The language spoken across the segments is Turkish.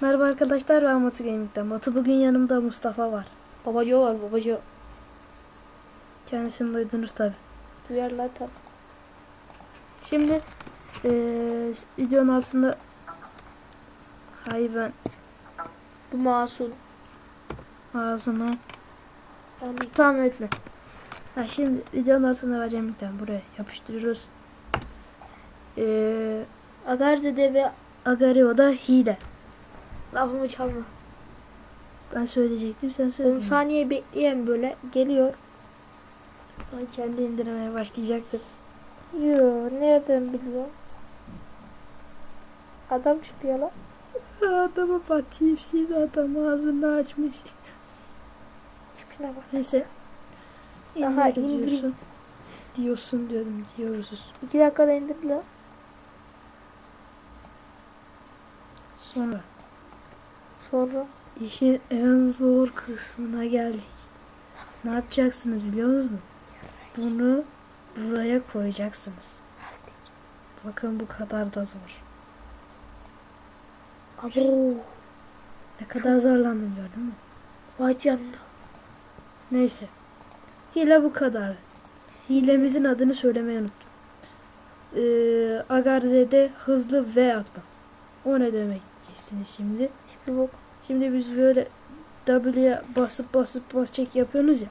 Merhaba arkadaşlar ben Batu Gaming'den. Batu bugün yanımda Mustafa var. Babaco var babaco. Kendisini duydunuz tabi. Duyarlar tabi. Şimdi eee videonun altında Hayır ben Bu masum. ağzını Yani tam etme. Ha, şimdi videonun altına vereceğim bir tane buraya yapıştırıyoruz. Eee Agarzede ve Agario da hile. Lafımı çalma. Ben söyleyecektim sen 10 söyle. saniye bekleyen böyle geliyor. Sonra kendi indirmeye başlayacaktır. Yo nereden biliyor? Adam çıkıyor lan. Adama bak tipsiz adam ağzını açmış. Tipine bak. Neyse. Aha, İndir indir. diyorsun. Diyorsun diyorum diyoruz. 2 dakikada indirdi lan. Sonra Sonra işin en zor kısmına geldik. Ne yapacaksınız biliyor musunuz? Bunu buraya koyacaksınız. Bakın bu kadar da zor. Abo. Ne kadar zorlandım gördün mü? Vay canına. Neyse. Hile bu kadar. Hilemizin adını söylemeyi unuttum. Ee, Agarze'de hızlı V atma. O ne demek diyeceksiniz şimdi. Hiçbir bok. Şimdi biz böyle W'ye basıp basıp bas çek yapıyorsunuz ya.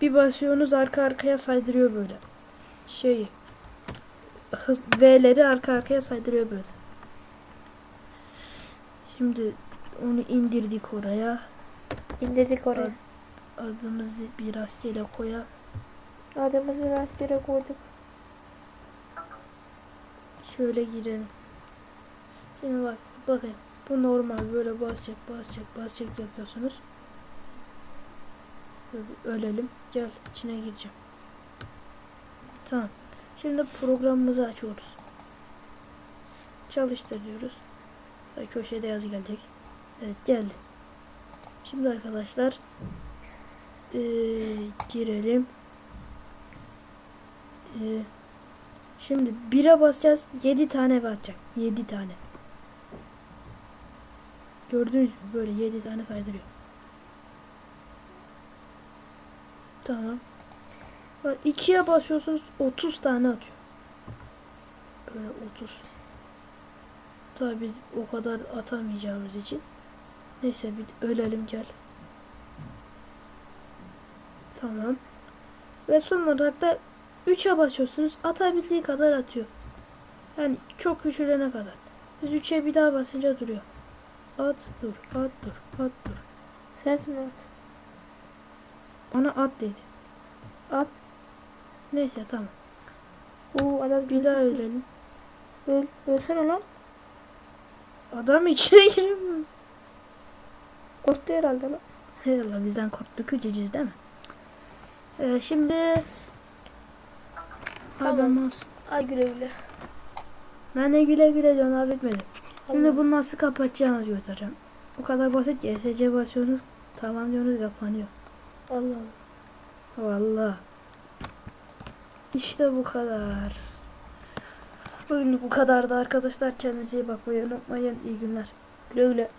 Bir basıyorsunuz arka arkaya saydırıyor böyle. Şeyi. Hız, V'leri arka arkaya saydırıyor böyle. Şimdi onu indirdik oraya. İndirdik oraya. Adımızı bir rastgele koyak. Adamımızı rastgele koyduk. Şöyle girelim. Şimdi bak bakın. Bu normal böyle basacak basacak basacak yapıyorsunuz. Ölelim. Gel içine gireceğim. Tamam. Şimdi programımızı açıyoruz. Çalıştır diyoruz. Köşede yazı gelecek. Evet geldi. Şimdi arkadaşlar eee, girelim. Eee Şimdi 1'e basacağız. 7 tane atacak. 7 tane. Gördünüz mü? Böyle 7 tane saydırıyor. Tamam. Bak 2'ye basıyorsunuz 30 tane atıyor. Böyle 30. Tabi o kadar atamayacağımız için. Neyse bir ölelim gel. Tamam. Ve son olarak da 3'e basıyorsunuz. Atabildiği kadar atıyor. Yani çok küçülene kadar. Siz 3'e bir daha basınca duruyor. At dur, at dur, at dur. Sensin at. Ona at dedi. At. Neyse tamam. Oo adam Bir daha ölelim. Öl. Ölsene lan. Adam içine giremiyoruz. Korktu herhalde lan. Allah bizden korktu küçücüz değil mi? Ee, şimdi Tamam. Ay güle güle. Ben de güle güle canım bitmedi. Şimdi bunu nasıl kapatacağınızı göstereceğim. O kadar basit ki SC basıyorsunuz tamam diyorsunuz kapanıyor. Allah Allah. Vallahi. İşte bu kadar. Bugün bu kadardı arkadaşlar. Kendinize iyi bakmayı unutmayın. İyi günler. Güle güle.